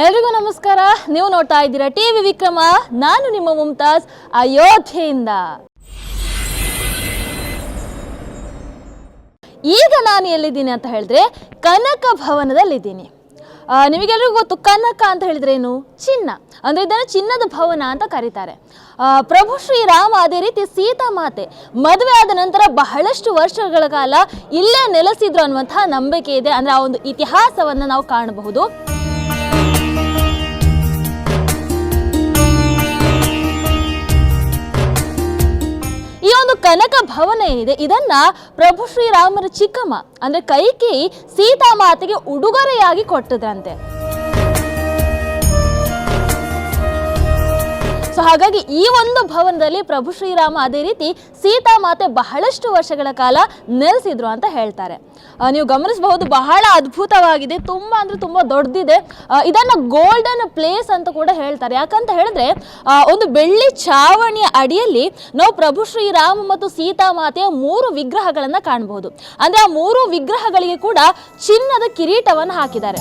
ಎಲ್ರಿಗೂ ನಮಸ್ಕಾರ. ನೀವು ನೋಡ್ತಾ ಇದ್ದೀರಾ ಟಿವಿ ವಿಕ್ರಮ. ನಾನು ನಿಮ್ಮ ಮುಮ್ತಾಜ್ ಅಯೋಧ್ಯೆಯಿಂದ. ಈಗ ನಾನು ಎಲ್ಲಿದ್ದೀನಿ ಅಂತ ಹೇಳಿದ್ರೆ ಕನಕ ಭವನದಲ್ಲಿದ್ದೀನಿ. ನಿಮಗೆಲ್ಲರಿಗೂ ಗೊತ್ತು ಕನಕ ಅಂತ ಹೇಳಿದ್ರೆ ಏನು? ಚಿನ್ನ. ಅಂದರೆ ಇದನ್ನು ಚಿನ್ನದ ಭವನ ಅಂತ ಕರೀತಾರೆ. ಪ್ರಭು ಶ್ರೀರಾಮ ಅದೇ ರೀತಿ ಸೀತಾ ಮಾತೆ ಮದುವೆ ಆದ ನಂತರ ಬಹಳಷ್ಟು ವರ್ಷಗಳ ಕಾಲ ಇಲ್ಲೇ ನೆಲೆಸಿದ್ರು ಅನ್ನುವಂತಹ ನಂಬಿಕೆ ಇದೆ. ಅಂದರೆ ಆ ಒಂದು ಇತಿಹಾಸವನ್ನು ನಾವು ಕಾಣಬಹುದು. ಭವನ ಏನಿದೆ ಇದನ್ನ ಪ್ರಭು ಶ್ರೀರಾಮರ ಚಿಕ್ಕಮ್ಮ ಅಂದ್ರೆ ಕೈಕೇಯಿ ಸೀತಾಮಾತೆಗೆ ಉಡುಗೊರೆಯಾಗಿ ಕೊಟ್ಟದ್ರಂತೆ. ಸೊ ಹಾಗಾಗಿ ಈ ಒಂದು ಭವನದಲ್ಲಿ ಪ್ರಭು ಶ್ರೀರಾಮ ಅದೇ ರೀತಿ ಸೀತಾ ಮಾತೆ ಬಹಳಷ್ಟು ವರ್ಷಗಳ ಕಾಲ ನೆಲೆಸಿದ್ರು ಅಂತ ಹೇಳ್ತಾರೆ. ನೀವು ಗಮನಿಸಬಹುದು, ಬಹಳ ಅದ್ಭುತವಾಗಿದೆ. ತುಂಬ ಅಂದ್ರೆ ತುಂಬ ದೊಡ್ಡದಿದೆ. ಇದನ್ನ ಗೋಲ್ಡನ್ ಪ್ಲೇಸ್ ಅಂತ ಕೂಡ ಹೇಳ್ತಾರೆ. ಯಾಕಂತ ಹೇಳಿದ್ರೆ ಒಂದು ಬೆಳ್ಳಿ ಚಾವಣಿಯ ಅಡಿಯಲ್ಲಿ ನಾವು ಪ್ರಭು ಶ್ರೀರಾಮ ಮತ್ತು ಸೀತಾ ಮಾತೆಯ ಮೂರು ವಿಗ್ರಹಗಳನ್ನ ಕಾಣಬಹುದು. ಅಂದ್ರೆ ಆ ಮೂರು ವಿಗ್ರಹಗಳಿಗೆ ಕೂಡ ಚಿನ್ನದ ಕಿರೀಟವನ್ನು ಹಾಕಿದ್ದಾರೆ.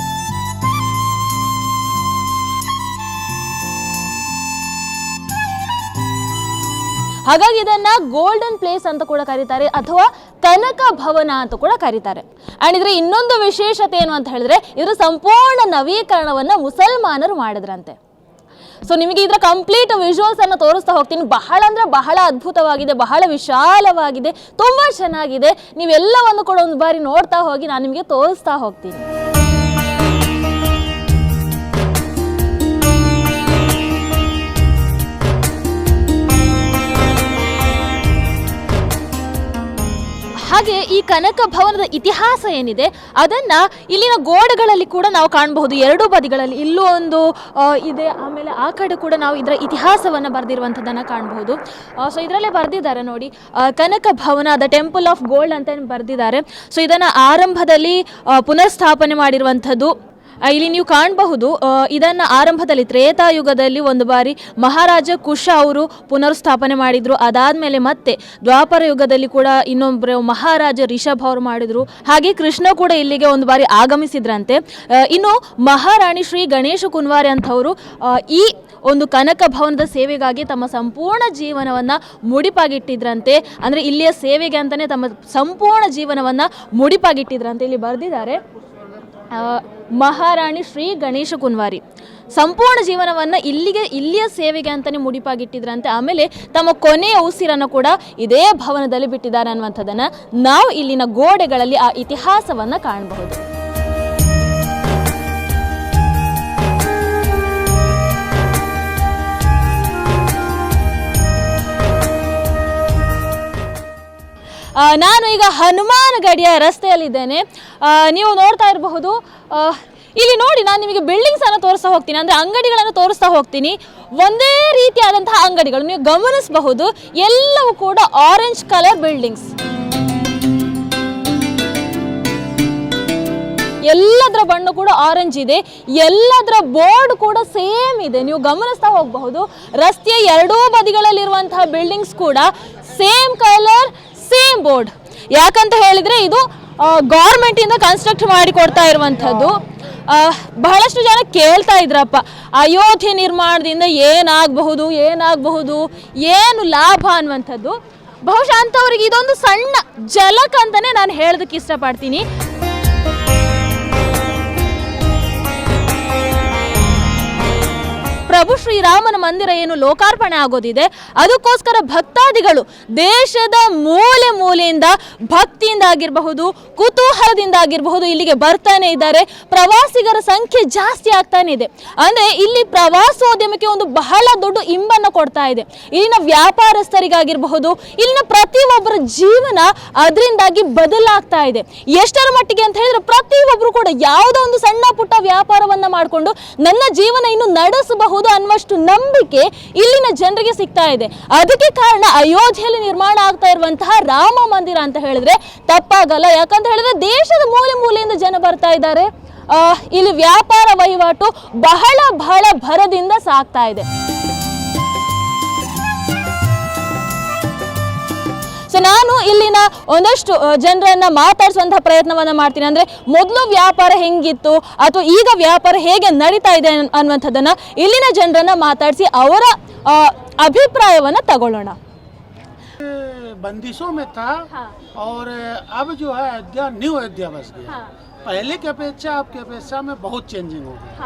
ಹಾಗಾಗಿ ಇದನ್ನ ಗೋಲ್ಡನ್ ಪ್ಲೇಸ್ ಅಂತ ಕೂಡ ಕರೀತಾರೆ, ಅಥವಾ ಕನಕ ಭವನ ಅಂತ ಕೂಡ ಕರೀತಾರೆ. ಅಂಡ್ ಇದ್ರ ಇನ್ನೊಂದು ವಿಶೇಷತೆ ಏನು ಅಂತ ಹೇಳಿದ್ರೆ ಇದರ ಸಂಪೂರ್ಣ ನವೀಕರಣವನ್ನ ಮುಸಲ್ಮಾನರು ಮಾಡಿದ್ರಂತೆ. ಸೊ ನಿಮಗೆ ಇದರ ಕಂಪ್ಲೀಟ್ ವಿಜುವಲ್ಸ್ ಅನ್ನು ತೋರಿಸ್ತಾ ಹೋಗ್ತೀನಿ. ಬಹಳ ಅಂದ್ರೆ ಬಹಳ ಅದ್ಭುತವಾಗಿದೆ, ಬಹಳ ವಿಶಾಲವಾಗಿದೆ, ತುಂಬಾ ಚೆನ್ನಾಗಿದೆ. ನೀವೆಲ್ಲವನ್ನು ಕೂಡ ಒಂದು ಬಾರಿ ನೋಡ್ತಾ ಹೋಗಿ, ನಾನು ನಿಮಗೆ ತೋರಿಸ್ತಾ ಹೋಗ್ತೀನಿ. ಹಾಗೆ ಈ ಕನಕ ಭವನದ ಇತಿಹಾಸ ಏನಿದೆ, ಅದನ್ನ ಇಲ್ಲಿನ ಗೋಡೆಗಳಲ್ಲಿ ಕೂಡ ನಾವು ಕಾಣಬಹುದು. ಎರಡೂ ಬದಿಗಳಲ್ಲಿ ಇಲ್ಲೂ ಒಂದು ಇದೆ. ಆಮೇಲೆ ಆ ಕಡೆ ಕೂಡ ನಾವು ಇದರ ಇತಿಹಾಸವನ್ನು ಬರೆದಿರುವಂಥದ್ದನ್ನು ಕಾಣಬಹುದು. ಸೊ ಇದರಲ್ಲೇ ಬರೆದಿದ್ದಾರೆ ನೋಡಿ. Kanaka Bhavan, the temple of gold ಅಂತ ಬರೆದಿದ್ದಾರೆ. ಸೊ ಇದನ್ನು ಆರಂಭದಲ್ಲಿ ಪುನರ್ ಸ್ಥಾಪನೆ ಮಾಡಿರುವಂಥದ್ದು ಇಲ್ಲಿ ನೀವು ಕಾಣಬಹುದು ಇದನ್ನು ಆರಂಭದಲ್ಲಿ ತ್ರೇತಾಯುಗದಲ್ಲಿ ಒಂದು ಬಾರಿ ಮಹಾರಾಜ ಕುಶ ಅವರು ಪುನರ್ಸ್ಥಾಪನೆ ಮಾಡಿದ್ರು. ಅದಾದ್ಮೇಲೆ ಮತ್ತೆ ದ್ವಾಪರ ಯುಗದಲ್ಲಿ ಕೂಡ ಇನ್ನೊಬ್ಬರು ಮಹಾರಾಜ ರಿಷಭ ಅವರು ಮಾಡಿದ್ರು. ಹಾಗೆ ಕೃಷ್ಣ ಕೂಡ ಇಲ್ಲಿಗೆ ಒಂದು ಬಾರಿ ಆಗಮಿಸಿದ್ರಂತೆ. ಇನ್ನು ಮಹಾರಾಣಿ ಶ್ರೀ ಗಣೇಶ ಕುನ್ವಾರಿ ಅಂತವರು ಈ ಒಂದು ಕನಕ ಭವನದ ಸೇವೆಗಾಗಿ ತಮ್ಮ ಸಂಪೂರ್ಣ ಜೀವನವನ್ನು ಮುಡಿಪಾಗಿಟ್ಟಿದ್ರಂತೆ. ಅಂದರೆ ಇಲ್ಲಿಯ ಸೇವೆಗೆ ಅಂತಲೇ ತಮ್ಮ ಸಂಪೂರ್ಣ ಜೀವನವನ್ನು ಮುಡಿಪಾಗಿಟ್ಟಿದ್ರಂತೆ. ಇಲ್ಲಿ ಬರೆದಿದ್ದಾರೆ. ಮಹಾರಾಣಿ ಶ್ರೀ ಗಣೇಶ ಕುನ್ವಾರಿ. ಸಂಪೂರ್ಣ ಜೀವನವನ್ನು ಇಲ್ಲಿಗೆ, ಇಲ್ಲಿಯ ಸೇವೆಗೆ ಅಂತಲೇ ಮುಡಿಪಾಗಿಟ್ಟಿದ್ರಂತೆ. ಆಮೇಲೆ ತಮ್ಮ ಕೊನೆಯ ಉಸಿರನ್ನು ಕೂಡ ಇದೇ ಭವನದಲ್ಲಿ ಬಿಟ್ಟಿದ್ದಾರೆ ಅನ್ನುವಂಥದ್ದನ್ನು ನಾವು ಇಲ್ಲಿನ ಗೋಡೆಗಳಲ್ಲಿ ಆ ಇತಿಹಾಸವನ್ನು ಕಾಣಬಹುದು. ನಾನು ಈಗ ಹನುಮಾನ್ ಗಡಿಯ ರಸ್ತೆಯಲ್ಲಿದ್ದೇನೆ. ನೀವು ನೋಡ್ತಾ ಇರಬಹುದು. ಇಲ್ಲಿ ನೋಡಿ, ನಾನು ನಿಮಗೆ ಬಿಲ್ಡಿಂಗ್ಸ್ ಅನ್ನು ತೋರಿಸ್ತಾ ಹೋಗ್ತೀನಿ. ಅಂದರೆ ಅಂಗಡಿಗಳನ್ನು ತೋರಿಸ್ತಾ ಹೋಗ್ತೀನಿ. ಒಂದೇ ರೀತಿಯಾದಂತಹ ಅಂಗಡಿಗಳು. ನೀವು ಗಮನಿಸಬಹುದು, ಎಲ್ಲವೂ ಕೂಡ ಆರೆಂಜ್ ಕಲರ್ ಬಿಲ್ಡಿಂಗ್ಸ್ ಎಲ್ಲದರ ಬಣ್ಣ ಕೂಡ ಆರೆಂಜ್ ಇದೆ. ಎಲ್ಲದರ ಬೋರ್ಡ್ ಕೂಡ ಸೇಮ್ ಇದೆ. ನೀವು ಗಮನಿಸ್ತಾ ಹೋಗಬಹುದು. ರಸ್ತೆಯ ಎರಡೂ ಬದಿಗಳಲ್ಲಿರುವಂತಹ ಬಿಲ್ಡಿಂಗ್ಸ್ ಕೂಡ ಸೇಮ್ ಕಲರ್ ಸೇಮ್ ಬೋರ್ಡ್ ಯಾಕಂತ ಹೇಳಿದ್ರೆ ಇದು ಗೌರ್ಮೆಂಟ್ ಇಂದ ಕನ್ಸ್ಟ್ರಕ್ಟ್ ಮಾಡಿ ಕೊಡ್ತಾ ಇರುವಂಥದ್ದು. ಬಹಳಷ್ಟು ಜನ ಕೇಳ್ತಾ ಇದ್ರಪ್ಪ, ಅಯೋಧ್ಯೆ ನಿರ್ಮಾಣದಿಂದ ಏನಾಗಬಹುದು ಏನಾಗಬಹುದು, ಏನು ಲಾಭ ಅನ್ನುವಂಥದ್ದು. ಬಹುಶಃ ಅಂಥವ್ರಿಗೆ ಇದೊಂದು ಸಣ್ಣ ಜಲಕ್ ಅಂತಾನೆ ನಾನು ಹೇಳೋದಕ್ಕೆ ಇಷ್ಟಪಡ್ತೀನಿ. ಪ್ರಭು ಶ್ರೀರಾಮನ ಮಂದಿರ ಏನು ಲೋಕಾರ್ಪಣೆ ಆಗೋದಿದೆ. ಅದಕ್ಕೋಸ್ಕರ ಭಕ್ತಾದಿಗಳು ದೇಶದ ಮೂಲೆ ಮೂಲೆಯಿಂದ ಭಕ್ತಿಯಿಂದ ಆಗಿರಬಹುದು, ಕುತೂಹಲದಿಂದ ಆಗಿರಬಹುದು ಇಲ್ಲಿಗೆ ಬರ್ತಾನೆ ಇದ್ದಾರೆ. ಪ್ರವಾಸಿಗರ ಸಂಖ್ಯೆ ಜಾಸ್ತಿ ಆಗ್ತಾನೆ ಇದೆ. ಅಂದ್ರೆ ಇಲ್ಲಿ ಪ್ರವಾಸೋದ್ಯಮಕ್ಕೆ ಒಂದು ಬಹಳ ದೊಡ್ಡ ಇಂಬನ್ನು ಕೊಡ್ತಾ ಇದೆ. ಇಲ್ಲಿನ ವ್ಯಾಪಾರಸ್ಥರಿಗಾಗಿರಬಹುದು, ಇಲ್ಲಿನ ಪ್ರತಿಯೊಬ್ಬರ ಜೀವನ ಅದರಿಂದಾಗಿ ಬದಲಾಗ್ತಾ ಇದೆ. ಎಷ್ಟರ ಮಟ್ಟಿಗೆ ಅಂತ ಹೇಳಿದ್ರೆ ಪ್ರತಿಯೊಬ್ಬರು ಕೂಡ ಯಾವುದೋ ಒಂದು ಸಣ್ಣ ಪುಟ್ಟ ವ್ಯಾಪಾರವನ್ನ ಮಾಡಿಕೊಂಡು ನನ್ನ ಜೀವನ ಇನ್ನು ನಡೆಸಬಹುದು ಅನ್ನುವಷ್ಟು ನಂಬಿಕೆ ಇಲ್ಲಿನ ಜನರಿಗೆ ಸಿಗ್ತಾ ಇದೆ. ಅದಕ್ಕೆ ಕಾರಣ ಅಯೋಧ್ಯೆಯಲ್ಲಿ ನಿರ್ಮಾಣ ಆಗ್ತಾ ಇರುವಂತಹ ರಾಮ ಮಂದಿರ ಅಂತ ಹೇಳಿದ್ರೆ ತಪ್ಪಾಗಲ್ಲ. ಯಾಕಂತ ಹೇಳಿದ್ರೆ ದೇಶದ ಮೂಲೆ ಮೂಲೆಯಿಂದ ಜನ ಬರ್ತಾ ಇದ್ದಾರೆ. ಇಲ್ಲಿ ವ್ಯಾಪಾರ ವಹಿವಾಟು ಬಹಳ ಬಹಳ ಭರದಿಂದ ಸಾಗ್ತಾ ಇದೆ. ಸೊ ನಾನು ಇಲ್ಲಿನ ಒಂದಷ್ಟು ಆ, ಜನರನ್ನ ಮಾತಾಡಿಸುವಂತಹ ಪ್ರಯತ್ನವನ್ನ ಮಾಡ್ತೀನಿ ಅಂದ್ರೆ ಮೊದಲು ವ್ಯಾಪಾರ ಹೆಂಗಿತ್ತು ಅಥವಾ ಈಗ ವ್ಯಾಪಾರ ಹೇಗೆ ನಡೀತಾ ಇದೆ ಅನ್- ಅನ್ನುವಂಥದ್ದನ್ನ ಇಲ್ಲಿನ ಜನರನ್ನ ಮಾತಾಡಿಸಿ ಅವರ ಆ, ಅಭಿಪ್ರಾಯವನ್ನ ತಗೊಳ್ಳೋಣ ये बंदिशों में था हाँ। और अब जो है अयोध्या न्यू अयोध्या बस गया हाँ। पहले की अपेक्षा अब की अपेक्षा में बहुत चेंजिंग हो गई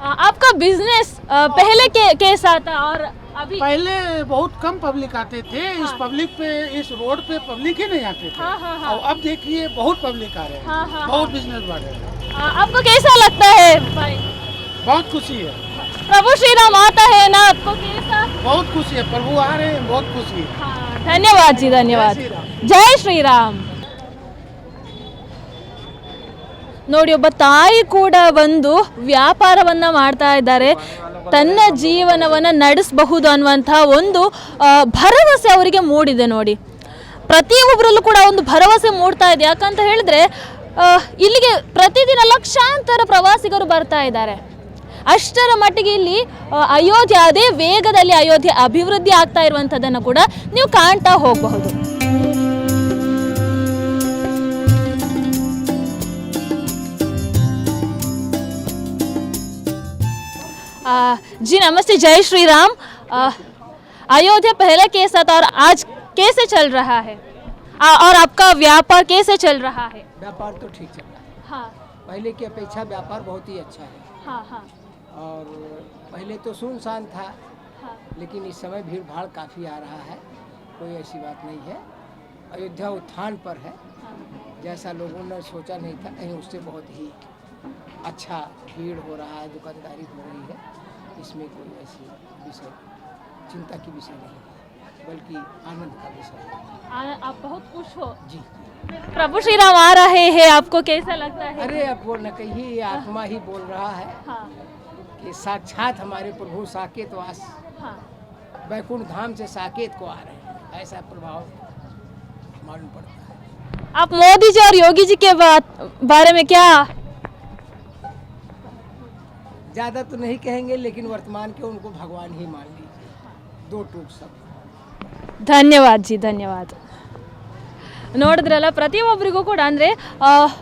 आ, आपका बिज़नेस आ, पहले के कैसा था और अभी पहले बहुत कम पब्लिक आते थे हाँ। इस पब्लिक पे इस रोड पे पब्लिक ही नहीं आते थे। हाँ, हाँ, हाँ। और अब देखिए बहुत पब्लिक आ रहे हैं। हाँ, हाँ, बहुत बिज़नेस बढ़ रहे हैं। आपको कैसा लगता है? भाई। बहुत खुशी है। प्रभु श्री राम आता है ना आपको कैसा? बहुत खुशी है। प्रभु आ रहे हैं बहुत खुशी है। हाँ, धन्यवाद जी धन्यवाद। जय श्री राम। ನೋಡಿ, ಒಬ್ಬ ತಾಯಿ ಕೂಡ ಒಂದು ವ್ಯಾಪಾರವನ್ನ ಮಾಡ್ತಾ ಇದ್ದಾರೆ. ತನ್ನ ಜೀವನವನ್ನ ನಡೆಸಬಹುದು ಅನ್ನುವಂಥ ಒಂದು ಭರವಸೆ ಅವರಿಗೆ ಮೂಡಿದೆ ನೋಡಿ. ಪ್ರತಿಯೊಬ್ಬರಲ್ಲೂ ಕೂಡ ಒಂದು ಭರವಸೆ ಮೂಡ್ತಾ ಇದೆ. ಯಾಕಂತ ಹೇಳಿದ್ರೆ ಇಲ್ಲಿಗೆ ಪ್ರತಿದಿನ ಲಕ್ಷಾಂತರ ಪ್ರವಾಸಿಗರು ಬರ್ತಾ ಇದ್ದಾರೆ. ಅಷ್ಟರ ಮಟ್ಟಿಗೆ ಇಲ್ಲಿ ಅಯೋಧ್ಯೆ, ಅದೇ ವೇಗದಲ್ಲಿ ಅಯೋಧ್ಯೆ ಅಭಿವೃದ್ಧಿ ಆಗ್ತಾ ಇರುವಂಥದ್ದನ್ನು ಕೂಡ ನೀವು ಕಾಣ್ತಾ ಹೋಗಬಹುದು. जी नमस्ते जय श्री राम अयोध्या पहले कैसा था और आज कैसे चल रहा है। आ, और आपका व्यापार कैसे चल रहा है। व्यापार तो ठीक चल रहा है। हाँ। पहले की अपेक्षा व्यापार बहुत ही अच्छा है। हाँ हाँ। और पहले तो सुनसान था हाँ। लेकिन इस समय भीड़ भाड़ काफ़ी आ रहा है। कोई ऐसी बात नहीं है। अयोध्या उत्थान पर है। जैसा लोगों ने सोचा नहीं था कहीं उससे बहुत ही अच्छा भीड़ हो रहा है दुकानदारी हो रही है। इसमें कोई ऐसी विषय चिंता की विषय नहीं है बल्कि आनंद का विषय है। आप बहुत खुश हो? जी प्रभु श्री राम आ रहे हैं आपको कैसा लगता है? अरे अब वो न कही आत्मा ही बोल रहा है हाँ। कि साक्षात हमारे प्रभु साकेत वास हाँ। वैकुंठ धाम से साकेत को आ रहे हैं। ऐसा प्रभाव मालूम पड़ता है। आप मोदी जी और योगी जी के बात बारे में क्या ज़्यादा तो नहीं कहेंगे लेकिन वर्तमान के उनको भगवान ही मान लीजिए दो टूक सब ಧನ್ಯವಾದ ಜಿ ಧನ್ಯವಾದ ನೋಡಿದ್ರಲ್ಲ ಪ್ರತಿಯೊಬ್ಬರಿಗೂ ಕೂಡ ಅಂದರೆ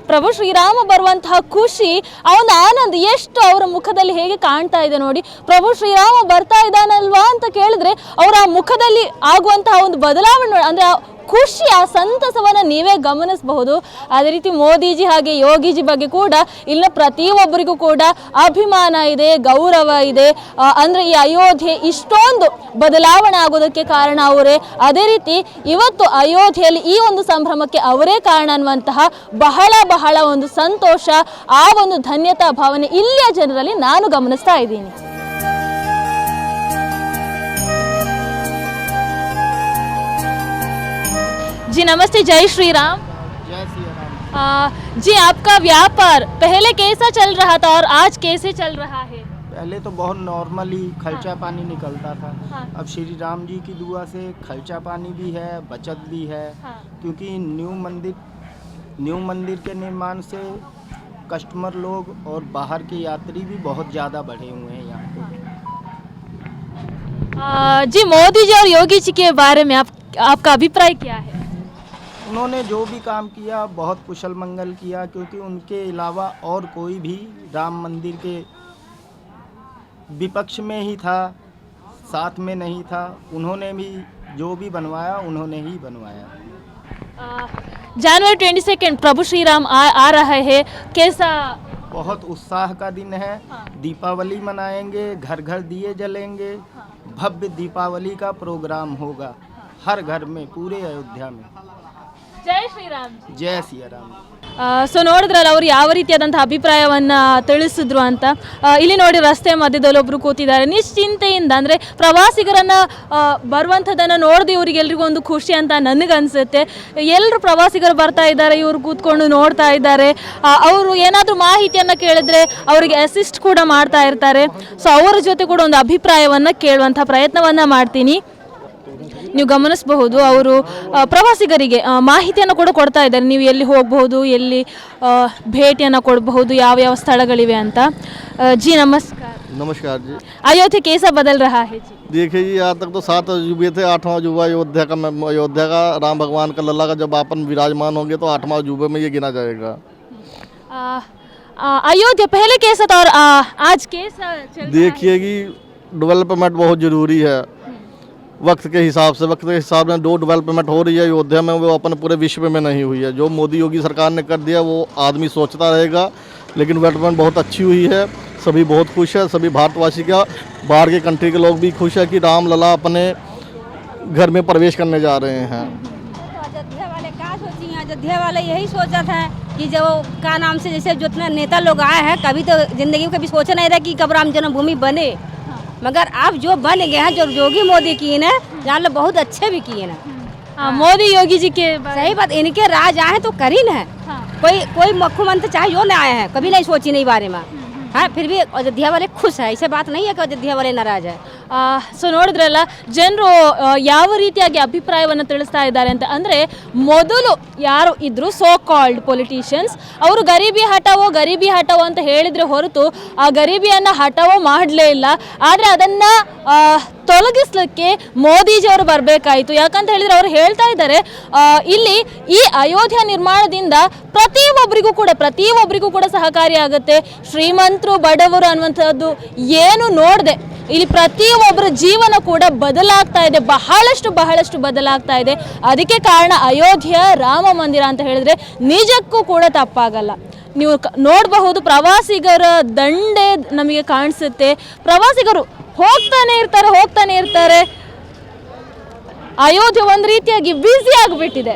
ಪ್ರಭು ಶ್ರೀರಾಮ ಬರುವಂತಹ ಖುಷಿ ಆ ಒಂದು ಆನಂದ ಎಷ್ಟು ಅವರ ಮುಖದಲ್ಲಿ ಹೇಗೆ ಕಾಣ್ತಾ ಇದೆ ನೋಡಿ ಪ್ರಭು ಶ್ರೀರಾಮ ಬರ್ತಾ ಇದ್ದಾನಲ್ವಾ ಅಂತ ಕೇಳಿದ್ರೆ ಅವರ ಆ ಮುಖದಲ್ಲಿ ಆಗುವಂತಹ ಒಂದು ಬದಲಾವಣೆ ನೋಡಿ ಅಂದರೆ ಆ ಖುಷಿ, ಆ ಸಂತಸವನ್ನು ನೀವೇ ಗಮನಿಸಬಹುದು. ಅದೇ ರೀತಿ ಮೋದಿಜಿ ಹಾಗೆ ಯೋಗಿಜಿ ಬಗ್ಗೆ ಕೂಡ ಇಲ್ಲಿನ ಪ್ರತಿಯೊಬ್ಬರಿಗೂ ಕೂಡ ಅಭಿಮಾನ ಇದೆ, ಗೌರವ ಇದೆ. ಅಂದರೆ ಈ ಅಯೋಧ್ಯೆ ಇಷ್ಟೊಂದು ಬದಲಾವಣೆ ಆಗೋದಕ್ಕೆ ಕಾರಣ ಅವರೇ. ಅದೇ ರೀತಿ ಇವತ್ತು ಅಯೋಧ್ಯೆಯಲ್ಲಿ ಈ ಒಂದು ಸಂಭ್ರಮಕ್ಕೆ ಅವರೇ ಕಾರಣ ಅನ್ನುವಂತಹ ಬಹಳ ಬಹಳ ಒಂದು ಸಂತೋಷ, ಆ ಒಂದು ಧನ್ಯತಾ ಭಾವನೆ ಇಲ್ಲಿಯ ಜನರಲ್ಲಿ ನಾನು ಗಮನಿಸ್ತಾ ಇದ್ದೀನಿ. जी नमस्ते जय श्री राम जय श्री राम आ, जी आपका व्यापार पहले कैसा चल रहा था और आज कैसे चल रहा है पहले तो बहुत नॉर्मली खर्चा हाँ। पानी निकलता था हाँ। अब श्री राम जी की दुआ से खर्चा पानी भी है बचत भी है हाँ। क्योंकि न्यू मंदिर न्यू मंदिर के निर्माण से कस्टमर लोग और बाहर के यात्री भी बहुत ज़्यादा बढ़े हुए हैं यहाँ पे जी मोदी जी और योगी जी के बारे में आप आपका अभिप्राय क्या है उन्होंने जो भी काम किया बहुत कुशल मंगल किया क्योंकि उनके अलावा और कोई भी राम मंदिर के विपक्ष में ही था साथ में नहीं था। उन्होंने भी जो भी बनवाया उन्होंने ही बनवाया। जनवरी ट्वेंटी सेकेंड प्रभु श्री राम आ, आ रहा है। कैसा? बहुत उत्साह का दिन है। हाँ। दीपावली मनाएँगे घर घर दिए जलेंगे। हाँ। भव्य दीपावली का प्रोग्राम होगा हर घर में पूरे अयोध्या में। ಜೈ ಶ್ರೀರಾಮ್ ಜಯ ರಾಮ್ ಸೊ ನೋಡಿದ್ರಲ್ಲ ಅವರು ಯಾವ ರೀತಿಯಾದಂಥ ಅಭಿಪ್ರಾಯವನ್ನು ತಿಳಿಸಿದ್ರು ಅಂತ. ಇಲ್ಲಿ ನೋಡಿ ರಸ್ತೆ ಮಧ್ಯದಲ್ಲಿ ಒಬ್ರು ಕೂತಿದ್ದಾರೆ. ನಿಶ್ಚಿಂತೆಯಿಂದ ಅಂದರೆ ಪ್ರವಾಸಿಗರನ್ನು ಬರುವಂಥದ್ದನ್ನು ನೋಡಿದ ಇವರಿಗೆಲ್ರಿಗೂ ಒಂದು ಖುಷಿ ಅಂತ ನನಗನ್ಸುತ್ತೆ. ಎಲ್ಲರೂ ಪ್ರವಾಸಿಗರು ಬರ್ತಾ ಇದ್ದಾರೆ ಇವರು ಕೂತ್ಕೊಂಡು ನೋಡ್ತಾ ಇದ್ದಾರೆ. ಅವರು ಏನಾದರೂ ಮಾಹಿತಿಯನ್ನು ಕೇಳಿದ್ರೆ ಅವರಿಗೆ ಅಸಿಸ್ಟ್ ಕೂಡ ಮಾಡ್ತಾ ಇರ್ತಾರೆ. ಸೊ ಅವರ ಜೊತೆ ಕೂಡ ಒಂದು ಅಭಿಪ್ರಾಯವನ್ನು ಕೇಳುವಂಥ ಪ್ರಯತ್ನವನ್ನು ಮಾಡ್ತೀನಿ. ನೀವು ಗಮನಿಸಬಹುದು ಅವರು ಆ, ಪ್ರವಾಸಿಗರಿಗೆ ಆ, ಮಾಹಿತಿಯನ್ನು ಕೂಡ ಕೊಡ್ತಾ ಇದ್ದಾರೆ ನೀವು ಎಲ್ಲಿ ಹೋಗಬಹುದು ಎಲ್ಲಿ ಆ, ಭೇಟಿಯನ್ನು ಕೊಡಬಹುದು ಯಾವ ಯಾವ ಸ್ಥಳಗಳಿವೆ ಅಂತ ಆ, ಜಿ ನಮಸ್ಕಾರ नमस्कार जी अयोध्या कैसा बदल रहा है जी देखिए जी यहाँ तक तो सात अजूबे थे आठवां अजूबा अयोध्या का मैं- अयोध्या का राम भगवान का लल्ला का जब अपन विराजमान होंगे तो आठवां अजूबे में ये गिना जाएगा आ, आ, अयोध्या पहले कैसा था और आ, आज कैसा चल रहा है? देखिए कि डेवलपमेंट बहुत ज़रूरी है वक्त के हिसाब से, वक्त के हिसाब से जो डेवलपमेंट हो रही है, अयोध्या में वो अपन पूरे विश्व में नहीं हुई है। जो मोदी योगी सरकार ने कर दिया, वो आदमी सोचता रहेगा, लेकिन डेवलपमेंट बहुत अच्छी हुई है, सभी बहुत खुश है, सभी भारतवासी का, बाहर के कंट्री के लोग भी खुश है कि राम लला अपने घर में प्रवेश करने जा रहे हैं। तो अयोध्या वाले क्या सोची हैं अयोध्या वाले यही सोचा था कि जो का नाम से जैसे जितने नेता लोग आए हैं, कभी तो ज़िंदगी में कभी सोचा नहीं था कि कब राम जन्मभूमि बने। मगर आप जो बन गए हैं जो योगी मोदी किए ना जान लो बहुत अच्छे भी किए ना हाँ, मोदी योगी जी के सही बात इनके राज आए तो करी ना है। कोई कोई मुख्यमंत्री चाहे जो ना आए हैं कभी नहीं सोची नहीं बारे में। हाँ फिर भी अयोध्या वाले खुश है ऐसे बात नहीं है कि अयोध्या वाले नाराज़ है। ಸೊ ನೋಡಿದ್ರಲ್ಲ, ಜನರು ಯಾವ ರೀತಿಯಾಗಿ ಅಭಿಪ್ರಾಯವನ್ನು ತಿಳಿಸ್ತಾ ಇದ್ದಾರೆ ಅಂತ ಅಂದರೆ, ಮೊದಲು ಯಾರು ಇದ್ರು ಸೋ ಕಾಲ್ಡ್ ಪೊಲಿಟಿಷಿಯನ್ಸ್ ಅವರು ಗರೀಬಿ ಹಠವೋ ಗರೀಬಿ ಹಠವೋ ಅಂತ ಹೇಳಿದ್ರೆ ಹೊರತು ಆ ಗರೀಬಿಯನ್ನು ಹಠವೋ ಮಾಡಲೇ ಇಲ್ಲ. ಆದರೆ ಅದನ್ನು ತೊಲಗಿಸ್ಲಿಕ್ಕೆ ಮೋದಿಜಿ ಅವರು ಬರಬೇಕಾಯಿತು. ಯಾಕಂತ ಹೇಳಿದ್ರೆ ಅವರು ಹೇಳ್ತಾ ಇದ್ದಾರೆ ಇಲ್ಲಿ ಈ ಅಯೋಧ್ಯ ನಿರ್ಮಾಣದಿಂದ ಪ್ರತಿಯೊಬ್ಬರಿಗೂ ಕೂಡ ಪ್ರತಿಯೊಬ್ಬರಿಗೂ ಕೂಡ ಸಹಕಾರಿಯಾಗುತ್ತೆ ಶ್ರೀಮಂತರು, ಬಡವರು ಅನ್ನುವಂಥದ್ದು ಏನು ನೋಡದೆ. ಇಲ್ಲಿ ಪ್ರತಿಯೊಬ್ಬರ ಜೀವನ ಕೂಡ ಬದಲಾಗ್ತಾ ಇದೆ. ಬಹಳಷ್ಟು ಬಹಳಷ್ಟು ಬದಲಾಗ್ತಾ ಇದೆ. ಅದಕ್ಕೆ ಕಾರಣ ಅಯೋಧ್ಯೆ, ರಾಮ ಮಂದಿರ ಅಂತ ಹೇಳಿದ್ರೆ ನಿಜಕ್ಕೂ ಕೂಡ ತಪ್ಪಾಗಲ್ಲ. ನೀವು ನೋಡಬಹುದು ಪ್ರವಾಸಿಗರ ದಂಡೆ ನಮಗೆ ಕಾಣಿಸುತ್ತೆ. ಪ್ರವಾಸಿಗರು ಹೋಗ್ತಾನೆ ಇರ್ತಾರೆ ಹೋಗ್ತಾನೆ ಇರ್ತಾರೆ. ಅಯೋಧ್ಯೆ ಒಂದು ರೀತಿಯಾಗಿ ಬ್ಯುಸಿ ಆಗಿಬಿಟ್ಟಿದೆ.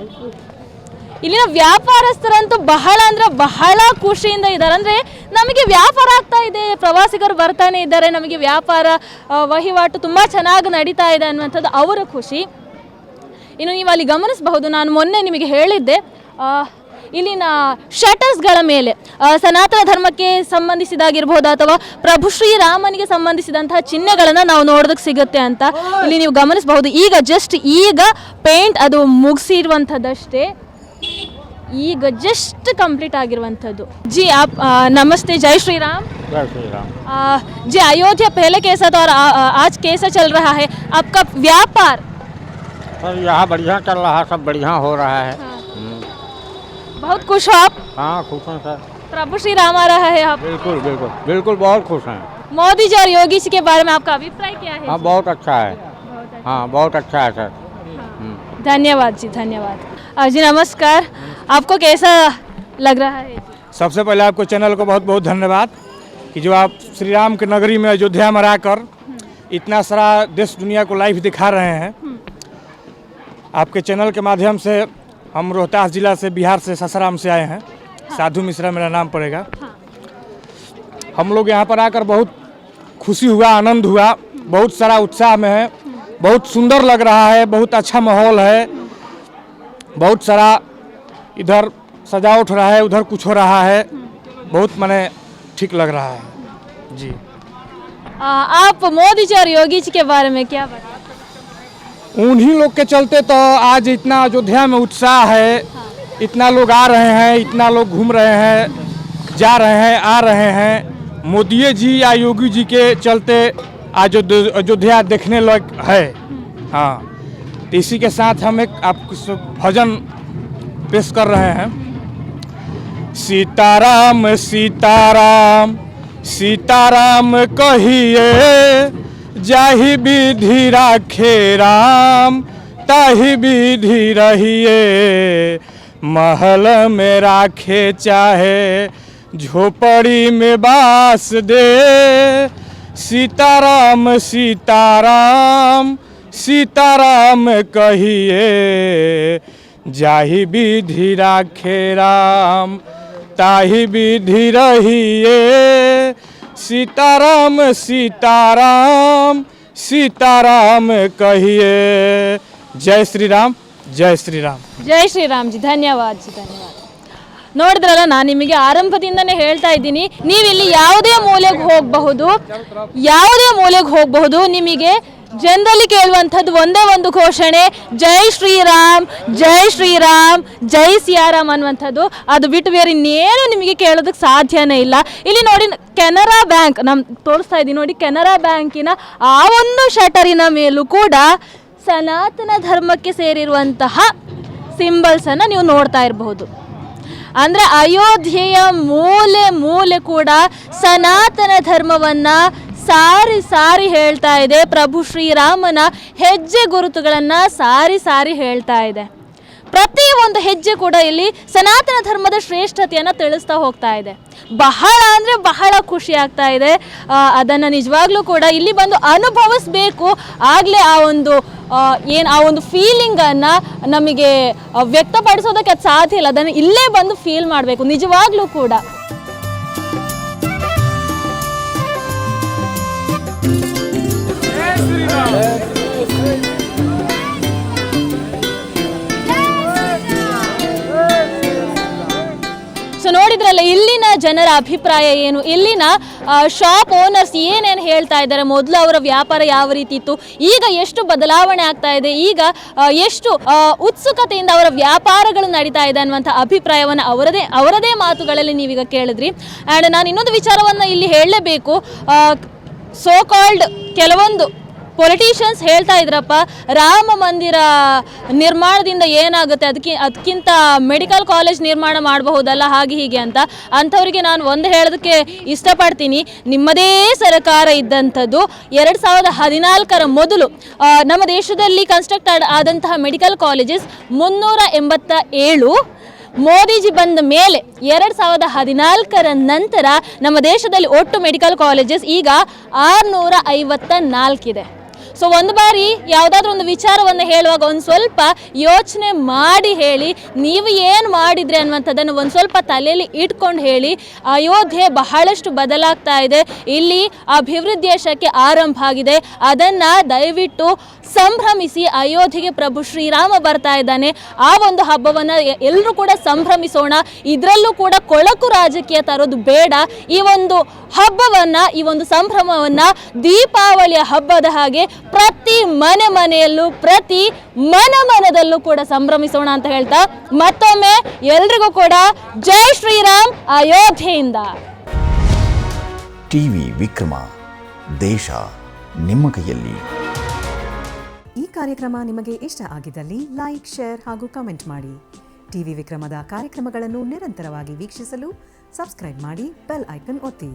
ಇಲ್ಲಿನ ವ್ಯಾಪಾರಸ್ಥರಂತೂ ಬಹಳ ಅಂದ್ರೆ ಬಹಳ ಖುಷಿಯಿಂದ ಇದ್ದಾರೆ. ಅಂದ್ರೆ ನಮಗೆ ವ್ಯಾಪಾರ ಆಗ್ತಾ ಇದೆ, ಪ್ರವಾಸಿಗರು ಬರ್ತಾನೆ ಇದ್ದಾರೆ, ನಮಗೆ ವ್ಯಾಪಾರ ವಹಿವಾಟು ತುಂಬಾ ಚೆನ್ನಾಗಿ ನಡೀತಾ ಇದೆ ಅನ್ನುವಂಥದ್ದು ಅವರ ಖುಷಿ. ಇನ್ನು ನೀವು ಅಲ್ಲಿ ಗಮನಿಸಬಹುದು, ನಾನು ಮೊನ್ನೆ ನಿಮಗೆ ಹೇಳಿದ್ದೆ ಇಲ್ಲಿನ ಶಟರ್ಸ್ಗಳ ಮೇಲೆ ಸನಾತನ ಧರ್ಮಕ್ಕೆ ಸಂಬಂಧಿಸಿದಾಗಿರ್ಬೋದು ಅಥವಾ ಪ್ರಭು ಶ್ರೀರಾಮನಿಗೆ ಸಂಬಂಧಿಸಿದಂತಹ ಚಿಹ್ನೆಗಳನ್ನು ನಾವು ನೋಡೋದಕ್ಕೆ ಸಿಗುತ್ತೆ ಅಂತ ಇಲ್ಲಿ ನೀವು ಗಮನಿಸಬಹುದು. ಈಗ ಜಸ್ಟ್ ಈಗ ಪೇಂಟ್ ಅದು ಮುಗಿಸಿರುವಂಥದ್ದಷ್ಟೇ. ಈಗ ಜಸ್ಟ್ ಕಂಪ್ಲೀಟ್ ಆಗಿರುವಂಥದ್ದು ಜಿ आप आ, नमस्ते जय श्री राम जय श्री राम आ, जी अयोध्या पहले कैसा था और आ, आ, आज कैसा चल रहा है आपका व्यापार सर यहाँ बढ़िया चल रहा सब बढ़िया हो रहा है हम्म, बहुत खुश हो आप हाँ खुश हैं सर प्रभु श्री राम आ रहा है आप बिल्कुल बिल्कुल बिल्कुल बहुत खुश हैं मोदी जी और योगी जी के बारे में आपका अभिप्राय क्या है हाँ बहुत अच्छा है हाँ बहुत अच्छा है सर हम्म। धन्यवाद जी धन्यवाद आ, जी नमस्कार। आपको कैसा लग रहा है? सबसे पहले आपको चैनल को बहुत बहुत धन्यवाद कि जो आप श्री राम की नगरी में अयोध्या में रहकर इतना सारा देश दुनिया को लाइव दिखा रहे हैं। आपके चैनल के माध्यम से हम रोहतास जिला से बिहार से ससाराम से आए हैं। साधु मिश्रा मेरा नाम पड़ेगा। हम लोग यहाँ पर आकर बहुत खुशी हुआ, आनंद हुआ। बहुत सारा उत्साह में है। बहुत सुंदर लग रहा है, बहुत अच्छा माहौल है। बहुत सारा इधर सजावट हो रहा है उधर कुछ हो रहा है। बहुत माने ठीक लग रहा है। जी। आ, आप मोदी जी और योगी जी के बारे में क्या बताएँ उन्हीं लोग के चलते तो आज इतना अयोध्या में उत्साह है। इतना लोग आ रहे हैं इतना लोग घूम रहे हैं जा रहे हैं आ रहे हैं। मोदी जी या योगी जी के चलते आज अयोध्या देखने लायक है। हाँ। इसी के साथ हम एक आपको स- भजन पेश कर रहे हैं। सीताराम सीताराम सीताराम कहिए, जाहि विधि राखे राम, ताहि विधि रहिए। महल में राखे चाहे, झोपड़ी में बास दे। सीताराम सीताराम सीताराम कहिए जाहि विधि राखे राम ताहि विधि रहिए सीताराम सीताराम सीताराम कहिए जय श्री राम जय श्री राम ಜೈ ಶ್ರೀರಾಮ್ ಜಿ ಧನ್ಯವಾದ ಜಿ ಧನ್ಯವಾದ ನೋಡಿದ್ರಲ್ಲ ನಾನು ನಿಮಗೆ ಆರಂಭದಿಂದನೇ ಹೇಳ್ತಾ ಇದ್ದೀನಿ ನೀವು ಇಲ್ಲಿ ಯಾವುದೇ ಮೂಲೆಗೆ ಹೋಗಬಹುದು ಯಾವುದೇ ಮೂಲೆಗೆ ಹೋಗಬಹುದು ನಿಮಗೆ ಜನರಲ್ಲಿ ಕೇಳುವಂಥದ್ದು ಒಂದೇ ಒಂದು ಘೋಷಣೆ, ಜೈ ಶ್ರೀರಾಮ್ ಜೈ ಶ್ರೀರಾಮ್, ಜೈ ಸಿಯಾರಾಮ್ ಅನ್ನುವಂಥದ್ದು. ಅದು ಬಿಟ್ಟು ಬೇರೆ ಇನ್ನೇನು ನಿಮಗೆ ಕೇಳೋದಕ್ಕೆ ಸಾಧ್ಯನೇ ಇಲ್ಲ. ಇಲ್ಲಿ ನೋಡಿ, ಕೆನರಾ ಬ್ಯಾಂಕ್ ನಮ್ಮ ತೋರಿಸ್ತಾ ಇದ್ದೀನಿ ನೋಡಿ, ಕೆನರಾ ಬ್ಯಾಂಕಿನ ಆ ಒಂದು ಶಟರಿನ ಮೇಲೂ ಕೂಡ ಸನಾತನ ಧರ್ಮಕ್ಕೆ ಸೇರಿರುವಂತಹ ಸಿಂಬಲ್ಸನ್ನು ನೀವು ನೋಡ್ತಾ ಇರಬಹುದು ಅಂದರೆ ಅಯೋಧ್ಯೆಯ ಮೂಲೆ ಮೂಲೆ ಕೂಡ ಸನಾತನ ಧರ್ಮವನ್ನು ಸಾರಿ ಸಾರಿ ಹೇಳ್ತಾ ಇದೆ. ಪ್ರಭು ಶ್ರೀರಾಮನ ಹೆಜ್ಜೆ ಗುರುತುಗಳನ್ನು ಸಾರಿ ಸಾರಿ ಹೇಳ್ತಾ ಇದೆ. ಪ್ರತಿ ಒಂದು ಹೆಜ್ಜೆ ಕೂಡ ಇಲ್ಲಿ ಸನಾತನ ಧರ್ಮದ ಶ್ರೇಷ್ಠತೆಯನ್ನು ತಿಳಿಸ್ತಾ ಹೋಗ್ತಾ ಇದೆ. ಬಹಳ ಅಂದರೆ ಬಹಳ ಖುಷಿ ಆಗ್ತಾ ಇದೆ. ಅದನ್ನು ನಿಜವಾಗ್ಲೂ ಕೂಡ ಇಲ್ಲಿ ಬಂದು ಅನುಭವಿಸ್ಬೇಕು. ಆಗಲೇ ಆ ಒಂದು ಏನು ಆ ಒಂದು ಫೀಲಿಂಗನ್ನು ನಮಗೆ ವ್ಯಕ್ತಪಡಿಸೋದಕ್ಕೆ ಅದು ಸಾಧ್ಯ ಇಲ್ಲ. ಅದನ್ನು ಇಲ್ಲೇ ಬಂದು ಫೀಲ್ ಮಾಡಬೇಕು. ನಿಜವಾಗ್ಲೂ ಕೂಡ. ಸೊ ನೋಡಿದ್ರಲ್ಲ, ಇಲ್ಲಿನ ಜನರ ಅಭಿಪ್ರಾಯ ಏನು? ಇಲ್ಲಿನ ಶಾಪ್ ಓನರ್ಸ್ ಏನೇನು ಹೇಳ್ತಾ ಇದ್ದಾರೆ? ಮೊದಲು ಅವರ ವ್ಯಾಪಾರ ಯಾವ ರೀತಿ ಇತ್ತು? ಈಗ ಎಷ್ಟು ಬದಲಾವಣೆ ಆಗ್ತಾ ಇದೆ? ಈಗ ಎಷ್ಟು ಉತ್ಸುಕತೆಯಿಂದ ಅವರ ವ್ಯಾಪಾರಗಳು ನಡೀತಾ ಇದೆ ಅನ್ನುವಂಥ ಅಭಿಪ್ರಾಯವನ್ನು ಅವರದೇ ಅವರದೇ ಮಾತುಗಳಲ್ಲಿ ನೀವೀಗ ಕೇಳಿದ್ರಿ. ಆ್ಯಂಡ್ ನಾನು ಇನ್ನೊಂದು ವಿಚಾರವನ್ನು ಇಲ್ಲಿ ಹೇಳಲೇಬೇಕು. ಸೋ ಕಾಲ್ಡ್ ಕೆಲವೊಂದು ಪೊಲಿಟಿಷಿಯನ್ಸ್ ಹೇಳ್ತಾ ಇದ್ರಪ್ಪ, ರಾಮ ಮಂದಿರ ನಿರ್ಮಾಣದಿಂದ ಏನಾಗುತ್ತೆ? ಅದಕ್ಕೆ ಅದಕ್ಕಿಂತ ಮೆಡಿಕಲ್ ಕಾಲೇಜ್ ನಿರ್ಮಾಣ ಮಾಡಬಹುದಲ್ಲ, ಹಾಗೆ ಹೀಗೆ ಅಂತ. ಅಂಥವ್ರಿಗೆ ನಾನು ಒಂದು ಹೇಳೋದಕ್ಕೆ ಇಷ್ಟಪಡ್ತೀನಿ. ನಿಮ್ಮದೇ ಸರ್ಕಾರ ಇದ್ದಂಥದ್ದು ಎರಡು ಸಾವಿರದ ಹದಿನಾಲ್ಕರ ಮೊದಲು ನಮ್ಮ ದೇಶದಲ್ಲಿ ಕನ್ಸ್ಟ್ರಕ್ಟ್ ಆದಂತಹ ಮೆಡಿಕಲ್ ಕಾಲೇಜಸ್ ಮುನ್ನೂರ ಎಂಬತ್ತ ಏಳು. ಮೋದಿಜಿ ಬಂದ ಮೇಲೆ ಎರಡು ಸಾವಿರದ ಹದಿನಾಲ್ಕರ ನಂತರ ನಮ್ಮ ದೇಶದಲ್ಲಿ ಒಟ್ಟು ಮೆಡಿಕಲ್ ಕಾಲೇಜಸ್ ಈಗ ಆರುನೂರ ಐವತ್ತ ನಾಲ್ಕಿದೆ. ಸೊ ಒಂದು ಬಾರಿ ಯಾವುದಾದ್ರೂ ಒಂದು ವಿಚಾರವನ್ನು ಹೇಳುವಾಗ ಒಂದು ಸ್ವಲ್ಪ ಯೋಚನೆ ಮಾಡಿ ಹೇಳಿ, ನೀವು ಏನು ಮಾಡಿದ್ರೆ ಅನ್ನುವಂಥದ್ದನ್ನು ಒಂದು ಸ್ವಲ್ಪ ತಲೆಯಲ್ಲಿ ಇಟ್ಕೊಂಡು ಹೇಳಿ, ಅಯೋಧ್ಯೆ ಬಹಳಷ್ಟು ಬದಲಾಗ್ತಾ ಇದೆ, ಇಲ್ಲಿ ಅಭಿವೃದ್ಧಿಯ ಶಕೆ ಆರಂಭ ಆಗಿದೆ, ಅದನ್ನು ದಯವಿಟ್ಟು ಸಂಭ್ರಮಿಸಿ, ಅಯೋಧ್ಯೆಗೆ ಪ್ರಭು ಶ್ರೀರಾಮ ಬರ್ತಾ ಇದ್ದಾನೆ, ಆ ಒಂದು ಹಬ್ಬವನ್ನು ಎಲ್ಲರೂ ಕೂಡ ಸಂಭ್ರಮಿಸೋಣ, ಇದರಲ್ಲೂ ಕೂಡ ಕೊಳಕು ರಾಜಕೀಯ ತರೋದು ಬೇಡ, ಈ ಒಂದು ಹಬ್ಬವನ್ನು, ಈ ಒಂದು ಸಂಭ್ರಮವನ್ನು ದೀಪಾವಳಿಯ ಹಬ್ಬದ ಹಾಗೆ ಪ್ರತಿ ಮನೆ ಮನೆಯಲ್ಲೂ ಪ್ರತಿ ಮನ ಮನದಲ್ಲೂ ಕೂಡ ಸಂಭ್ರಮಿಸೋಣ ಅಂತ ಹೇಳ್ತಾ ಮತ್ತೊಮ್ಮೆ ಎಲ್ರಿಗೂ ಕೂಡ ಜೈ ಶ್ರೀರಾಮ್ ಅಯೋಧ್ಯೆಯಿಂದ. ಟಿವಿ ವಿಕ್ರಮ ದೇಶ ನಿಮ್ಮ ಕೈಯಲ್ಲಿ. ಈ ಕಾರ್ಯಕ್ರಮ ನಿಮಗೆ ಇಷ್ಟ ಆಗಿದ್ದಲ್ಲಿ ಲೈಕ್ ಶೇರ್ ಹಾಗೂ ಕಮೆಂಟ್ ಮಾಡಿ. ಟಿವಿ ವಿಕ್ರಮದ ಕಾರ್ಯಕ್ರಮಗಳನ್ನು ನಿರಂತರವಾಗಿ ವೀಕ್ಷಿಸಲು ಸಬ್ಸ್ಕ್ರೈಬ್ ಮಾಡಿ ಬೆಲ್ ಐಕನ್ ಒತ್ತಿ.